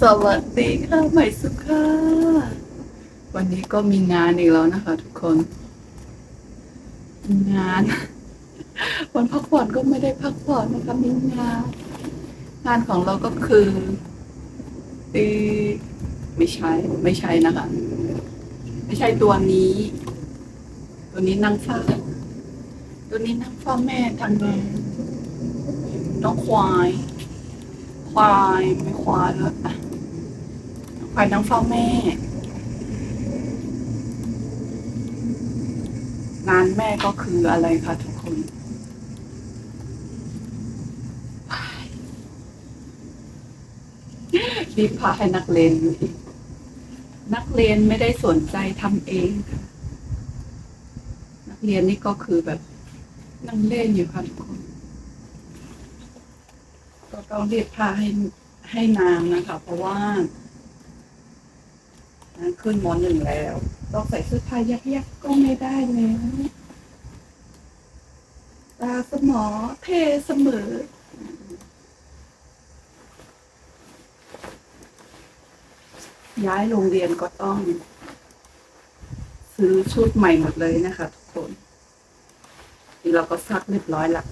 สวัสดีค่ะใหม่สุขาวันนี้ก็มีงานอีกแล้วนะคะ ทุกคน งาน วันพักผ่อนก็ไม่ได้พักผ่อนนะคะมีงานงานของเราก็คือเออไม่ใช่ไม่ใช่นะคะ ไม่ใช่ตัวนี้ ตัวนี้นั่งเฝ้าตัวนี้นั่งเฝ้าแม่ทำงานน้องควายควายไม่ควายแล้ว อะควายนั่งเฝ้าแม่ งานแม่ก็คืออะไรคะทุกคน รีบพาให้นักเรียนนักเรียนไม่ได้สนใจทำเองค่ะนักเรียนนี่ก็คือแบบนั่งเล่นอยู่ค่ะทุกคน ก็ต้องรีบพาให้ให้นางนะคะ เพราะว่า ขึ้นมหนึ่งแล้วต้องใส่เสื้อผ้ายักๆก็ไม่ได้แล้วตาสมอเทเสมอย้ายโรงเรียนก็ต้อง ซื้อชุดใหม่หมดเลยนะคะทุกคนนี่เราก็ซักเรียบร้อยละ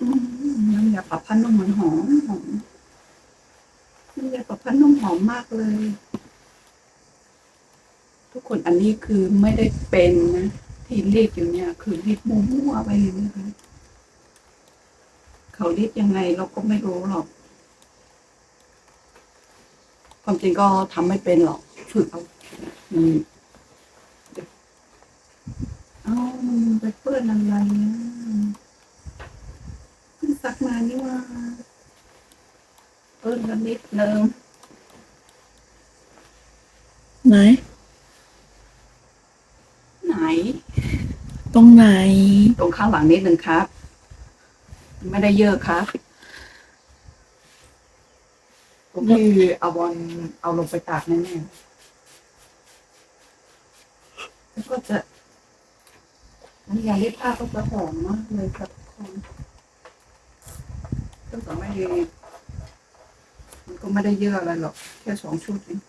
อืมน้ำยาปรับผ้านุ่มมันหอมหอมน้ำยาปรับผ้านุ่มหอมมากเลย คนอันนี้คือไม่ได้เป็นนะ ที่รีดอยู่เนี่ย คือรีดมั่วๆไปเลยนะคะเขารีดยังไงเราก็ไม่รู้หรอก ความจริงก็ทำไม่เป็นหรอก ฝึกเอาอืมเอ้ามันไปเปื้อนอะไรนะเพิ่งซักมานี่ว่าเปื้อนกันนิดนึงไหน ไหน ตรงไหน ตรง ข้างหลังนิดนึงครับ ไม่ได้เยอะครับตรงที่เอาบอลเอาลงไปตากแน่ๆแล้วก็จะน้ำยาเล็บผ้าก็จะหอมมากเลยครับทุกคนก็แต่ไม่ด้มันก็ไม่ได้เยอะอะไรหรอก แค่สองชุดเอง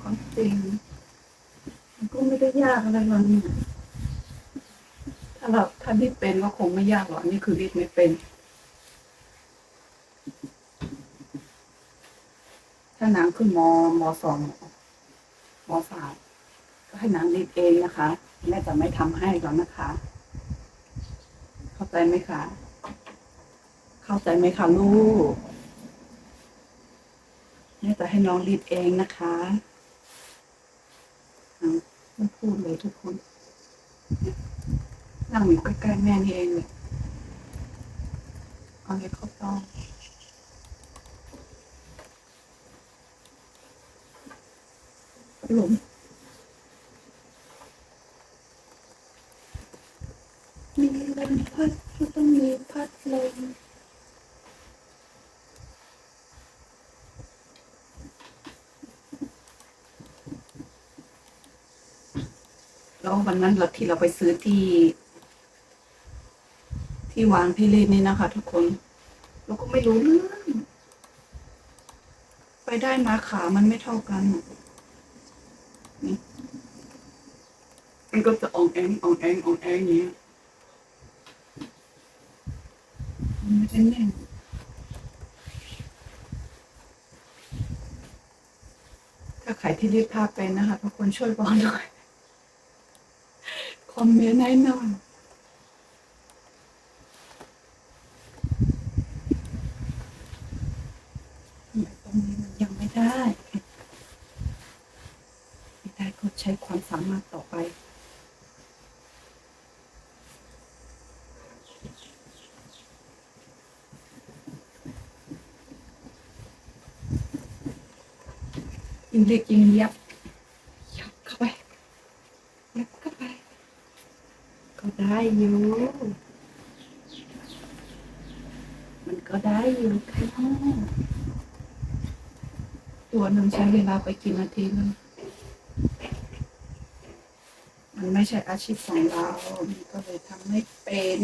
ความจริง มันก็ไม่ได้ ยากอะไรหรอกเนี่ยถ้าเราถ้ารีดเป็นก็คงไม่ยากหรอกนี่คือรีดไม่เป็น ถ้านางขึ้นมมสองมสามก็ให้นางรีดเองนะคะแม่จะไม่ทำให้หรอกนะคะ เข้าใจไหมคะ เข้าใจไหมคะลูกแม่จะให้น้องรีดเองนะคะ มันพูดเลยทุกคน นั่งอยู่ใกล้ๆแม่นี่เองเลยเอาเลยเข้าต้องหลมมีลมพัดก็ต้องมีพัดลม แล้ววันนั้นเราที่เราไปซื้อที่ ที่วางที่เล่นนี่นะคะ ทุกคน เราก็ไม่รู้เรื่องไปได้มาขามันไม่เท่ากันอะมันก็จะอองแองอองแองอองแองอย่างเงี้ยมันไม่ได้แน่นถ้าใครที่รีดผ้าเป็นนะคะทุกคนช่วยบอกหน่อย คอมเมนต์ให้หน่อยนี่ยตรงนี้มันยังไม่ได้ไม่ได้ก็ใช้ความสามารถต่อไปยิงเล็กยิงเย็บ วหนึ่งใช้เวลาไปกี่นาทีนึงมันไม่ใช่อาชีพของเราก็เลยทำไม่เป็น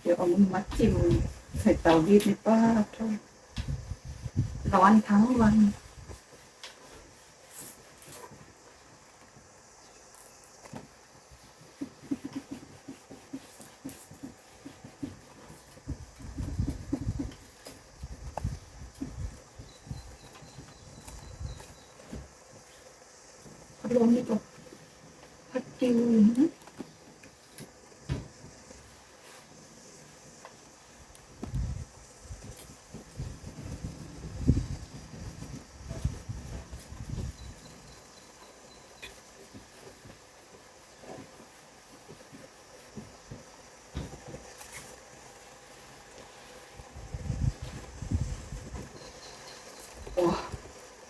เดี๋ยวเอามือมัดจิ้มใส่เตารีดในป้าร้อนทั้งวัน พัดลมนี่ก็พัดจิวนะ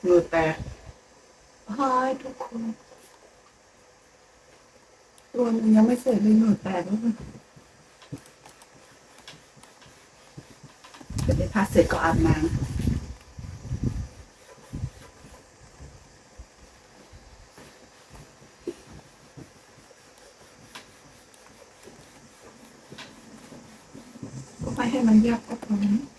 โอ้เหงื่อแตกหายทุกคน ตัวหนึงยังไม่เสร็จเลยหน่อแตกแล้วมันเดี๋ยวไปพาเสร็จก็อาบน้ำก็ไม่ให้มันยับก็พอนะ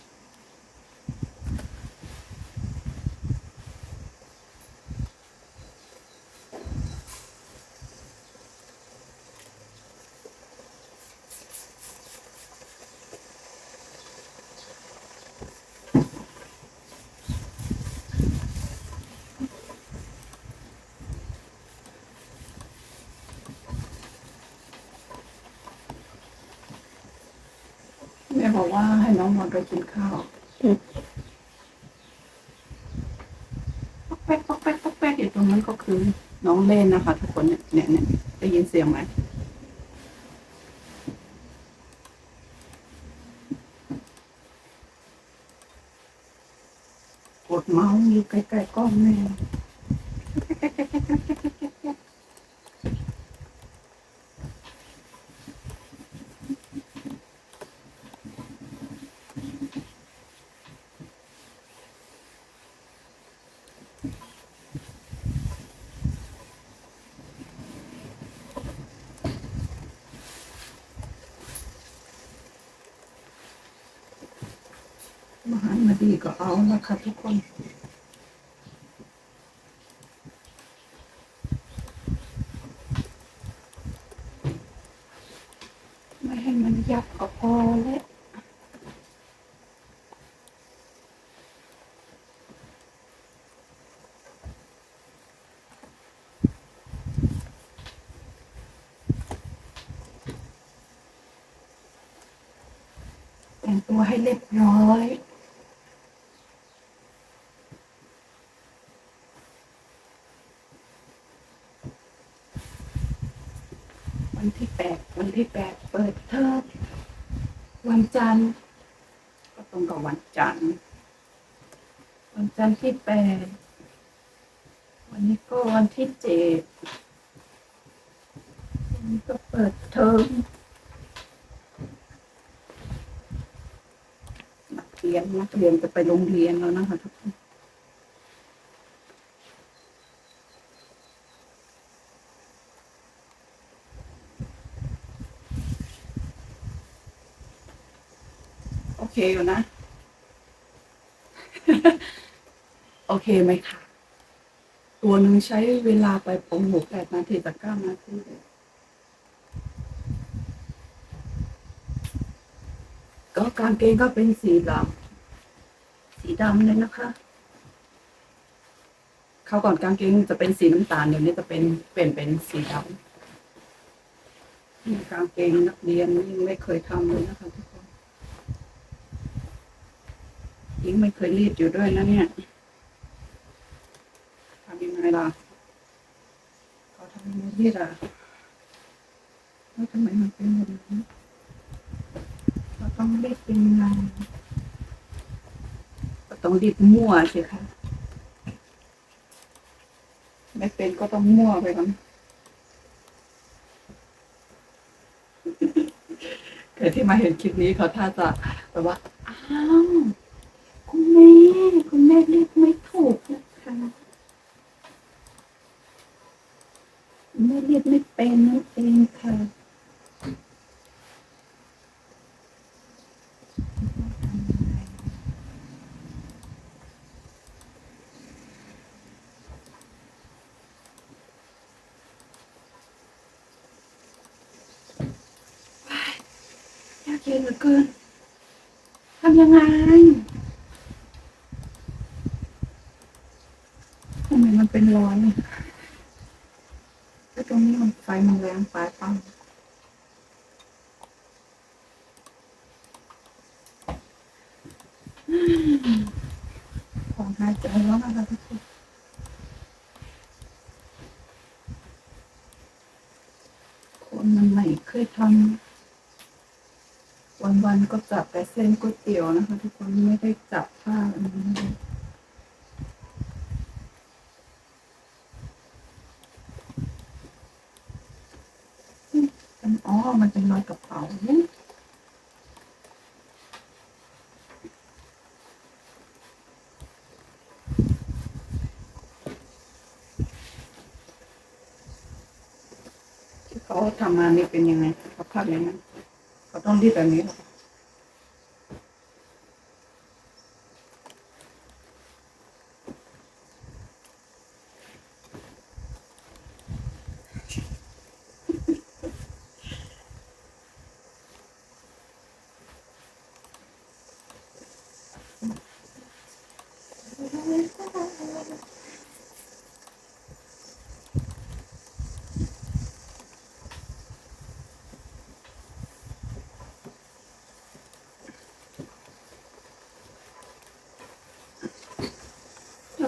แม่ บอกว่าให้น้องนอนไปกินข้าวปอกแป๊กปอกแป๊กปอกแป๊กอยู่ตรงนั้นก็คือน้องเล่นนะคะ ทุกคนเนี่ยเนี่ยเนี่ยได้ยินเสียงไหมกดเมาส์อยู่ใกล้ๆกล้องแม่มาหัน มาดีก็เอาละคะทุกคนไม่ให้มันยับก็พอแล้วแต่งตัวให้เรียบร้อย วันที่แปดวันที่แปดเปิดเทอมวันจันทร์ก็ตรงกับวันจันทร์วันจันทร์ที่แปดวันนี้ก็วันที่เจ็ดวันนี้ก็เปิดเทอมนักเรียนนักเรียนจะไปโรงเรียนแล้วนะคะทุกคน เคอยู่นะ โอเคไหมคะตัวหนึ่งใช้เวลาไปปมาณแปดนาทีจากเก้านาทีเลยก็กางเกงก็เป็นสีดำสีดำเลยนะคะ เขาก่อนกางเกงจะเป็นสีน้ำตาลเดี๋ยวนี้จะเป็นเปลี่ยนเป็นสีดำกางเกงนักเรียนยิ่งไม่เคยทำเลยนะคะทุกคน ยิ่งไม่เคยรีดอยู่ด้วยนะเนี่ยทำยังไงล่ะเขาทำยังไงรีดอะแล้วทำไมมันเป็นแบบนี้เราต้องรีดเป็นยังไงก็ต้องรีดมั่วสิคะไม่เป็นก็ต้องมั่วไปก่อนเกิดที่มาเห็นคลิปนี้เขาท่าจะแบบว่า อ้าว แม่คุณแม่เรียกไม่ถูกนะคะแม่เรียกไม่เป็นนั่นเองค่ะยากเย็นเหลือเกินทำยังไง ร้อยแล้วตรงนี้มันไฟมันแรงไปปังของหายใจแล้วนะคะทุกคนคนมันไม่เคยทำวันๆก็จับแต่เส้นก๋วยเตี๋ยวนะคะ ทุกคนไม่ได้จับผ้าอันนี้เลยอืมอ๋อ มันเป็นรอยกระเป๋าที่เขาทำมานี่เป็นยังไงเขาพักยังไงเขาต้องรีบแบบนี้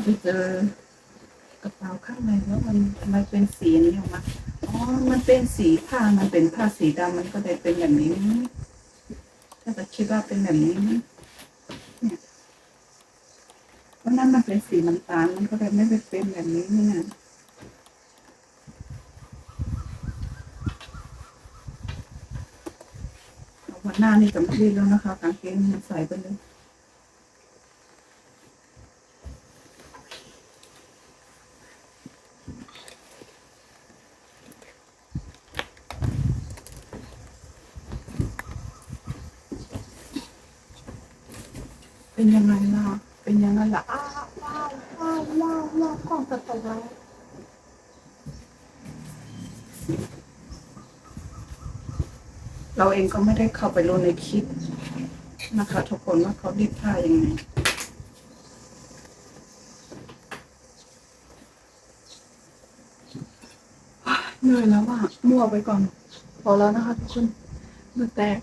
ไปเจอกระเป๋าข้างในแล้วมันทำไมเป็นสีนี้ออกมาอ๋อ มันเป็นสีผ้ามันเป็นผ้าสีดำมันก็เลยเป็นแบบนี้ถ้าจะคิดว่าเป็นแบบนี้เนี่ยเพราะนั้นมันเป็นสีน้ำตาลมันก็เลยไม่ได้เป็นแบบนี้เนี่ยวันหน้านี่จะไม่รีดแล้วนะคะกางเกงใส่ไปเลย เป็นยังไงล่ะ เป็นยังไงล่ะ อ้าวว้าว ว้าวว้ากล้องจะตกแล้วเราเองก็ไม่ได้เข้าไปรู้ในคลิปนะคะ ทุกคนว่าเขารีดผ้ายังไงเหนื่อยแล้วว่ะมั่วไปก่อน พอแล้วนะคะทุกคนมื่อแตก